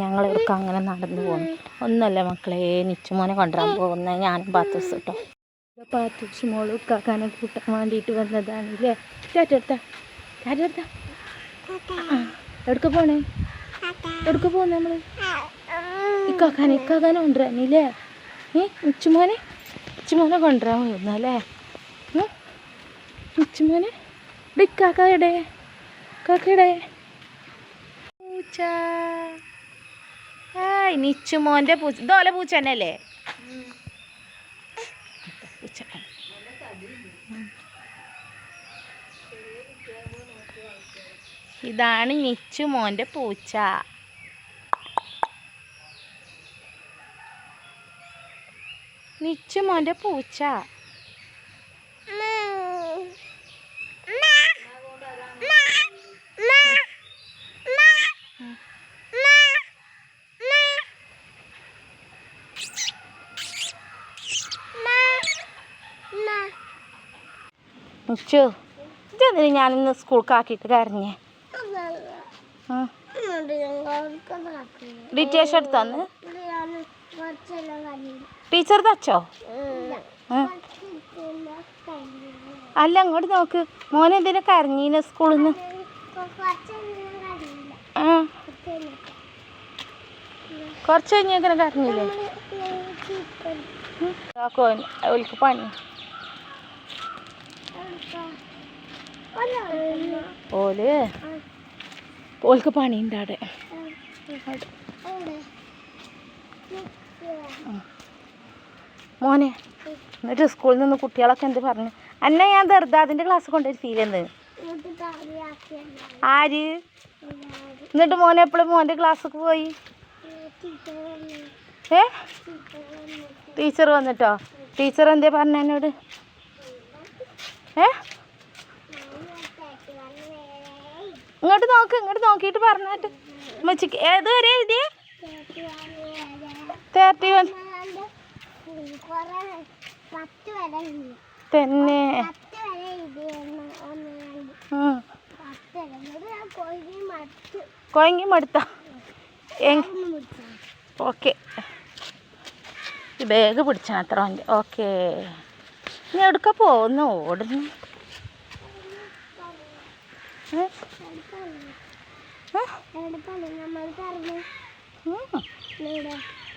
ഞങ്ങൾ അങ്ങനെ നടന്നു പോകുന്നു ഒന്നല്ല മക്കളെ നിച്ചുമോനെ കൊണ്ടുവരാൻ പോകുന്നത് ഞാനും പാത്തൂസ് കേട്ടോ പാത്തൂസ് മോൾ കാക്കാനെ കൂട്ടാൻ വേണ്ടിയിട്ട് വന്നതാണ് ഇല്ലേ? ടാറ്റെടുത്ത ടാറ്റെടുത്ത പോണേ? എവിടക്ക പോകുന്ന നമ്മൾ? ഇക്കാക്കാനെ ഇക്കാക്കാനെ കൊണ്ടുവരാനില്ലേ ഏ നിച്ചുമോനെ നിച്ചുമോനെ കൊണ്ടുവരാൻ പോകുന്നല്ലേ നിച്ചുമോനെ ഡി കാക്കയുടെ പൂച്ച. ഹായ് നിച്ചുമോന്റെ പൂച്ച ഇതോലെ പൂച്ച തന്നെ. അല്ലേ പൂച്ച. ഇതാണ് നിച്ചുമോന്റെ പൂച്ച നിച്ചുമോന്റെ പൂച്ച. നിച്ചു ഇതെന്തിനു ഞാനിന്ന് സ്കൂൾക്കാക്കിയിട്ട് കരഞ്ഞേ? ആ. എടുത്താന്ന്? ടീച്ചർ തച്ചോ. അല്ല അങ്ങോട്ട് നോക്ക്. മോനെ എന്തിനു കരഞ്ഞീന സ്കൂളിൽ നിന്ന് കുറച്ച് കഴിഞ്ഞേക്കനെ കരഞ്ഞില്ലേ? ഓൽക്ക് പണി. ഓൽ? ഓൾക്ക് പണിയുണ്ട് അവിടെ. മോനെ എന്നിട്ട് സ്കൂളിൽ നിന്ന് കുട്ടികളൊക്കെ എന്ത് പറഞ്ഞു? അന്നെ ഞാൻ ദർദാദിന്റെ ക്ലാസ് കൊണ്ടൊരു ഫീൽ എന്ന് ആര്? എന്നിട്ട് മോനെ എപ്പോഴും മോന്റെ ക്ലാസ്സിൽ പോയി? ഏ? ടീച്ചർ വന്നിട്ടോ? ടീച്ചർ എന്തേ പറഞ്ഞ എന്നോട്? ഏ? ഇങ്ങോട്ട് നോക്ക് ഇങ്ങോട്ട് നോക്കിയിട്ട് പറഞ്ഞിട്ട്. ഉമ്മച്ചിക്ക് ഏത് വരെ എഴുതി തേർട്ടി വൺ. തന്നെ. കൊയങ്ങി മടുത്ത. ഓക്കെ. ബാഗ് പിടിച്ചാൽ അത്ര ഓക്കെ. ഇനി എവിടുക്ക പോകുന്നു ഓടുന്നു.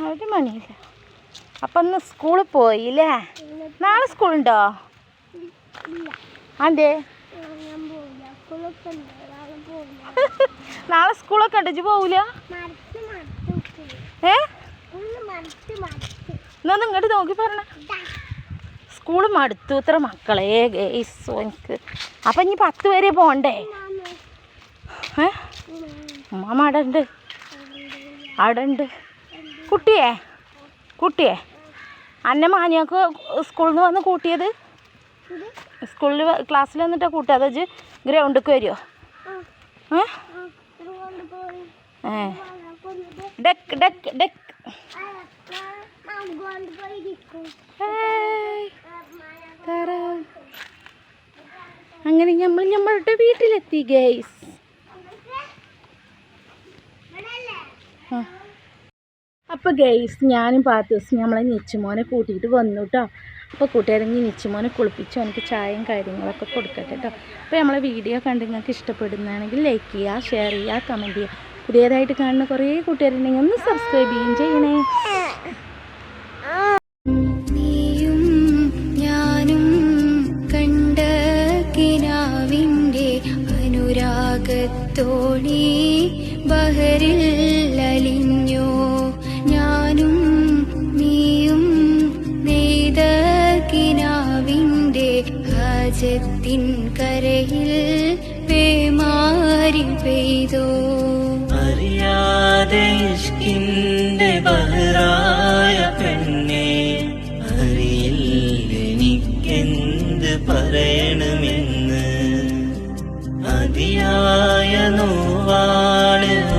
ഒരു മണിയില്ല. അപ്പം ഇന്ന് സ്കൂളിൽ പോയില്ലേ നാളെ സ്കൂളുണ്ടോ? അതെ. നാളെ സ്കൂളൊക്കെ ഉണ്ട് ഇജ്ജ്. ഏ? മറിച്ച് ഇങ്ങോട്ട് നോക്കി പറഞ്ഞ. ഇതാ. അടുത്തു ഇത്ര മക്കളെ ഗേസോ എനിക്ക് അപ്പം ഇനി പത്ത് പേരെ പോകണ്ടേ ഏ ഉമ്മാമ ഉമ്മ അവിടെ ഉണ്ട് അവിടെ ഉണ്ട് കുട്ടിയെ കുട്ടിയെ അന്നെ മാനിയാക്ക് സ്കൂളിൽ നിന്ന് വന്ന് കൂട്ടിയത് സ്കൂളിൽ ക്ലാസ്സിൽ വന്നിട്ടാണ് കൂട്ടിയത് അത് ഗ്രൗണ്ടിലേക്ക് വരുമോ ഏ ഏ ഡെക്ക് ഡെക്ക് ഡെക്ക് ആ, അങ്ങനെ നമ്മൾ നമ്മളുടെ വീട്ടിലെത്തി ഗൈസ് അപ്പൊ അപ്പോൾ ഗൈസ് ഞാനും പാത്ത് ദിവസം നമ്മളെ നിച്ചുമോനെ കൂട്ടിയിട്ട് വന്നു കേട്ടോ അപ്പോൾ കൂട്ടുകാരെങ്കിൽ നിച്ചുമോനെ കുളിപ്പിച്ചു എനിക്ക് ചായയും കാര്യങ്ങളൊക്കെ കൊടുക്കട്ടെ കേട്ടോ അപ്പോൾ നമ്മളെ വീഡിയോ കണ്ട് നിങ്ങൾക്ക് ഇഷ്ടപ്പെടുന്നതാണെങ്കിൽ ലൈക്ക് ചെയ്യുക ഷെയർ ചെയ്യുക കമന്റ് ചെയ്യുക പുതിയതായിട്ട് കാണുന്ന കുറേ കൂട്ടുകാരുണ്ടെങ്കിൽ ഒന്ന് സബ്സ്ക്രൈബ് ചെയ്യുകയും ചെയ്യണേ. അനുരാഗത്തോണി ബഹറിൽ ലലിഞ്ഞോ ഞാനും നീയും നെയ്ത കിനാവിന്റെ ഹാജത്തിൻ കരയിൽ പേമാരി പെയ്തോ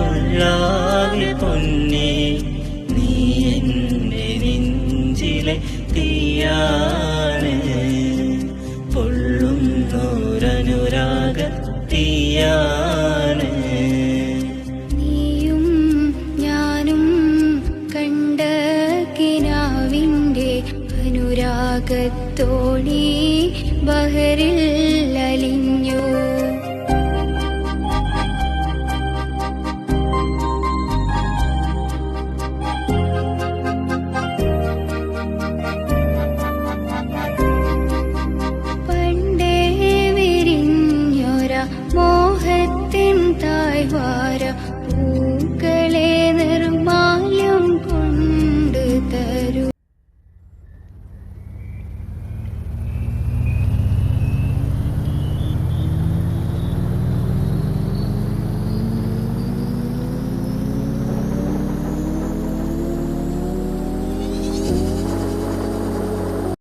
ഉള്ളാകെ പൊന്നെ നീ എന്റെ നെഞ്ചിലെ തീയാണ്. തീയാണ് നീയും ഞാനും കണ്ട കിനാവിന്റെ അനുരാഗത്തോടി ബഹറിൽ അലിഞ്ഞു.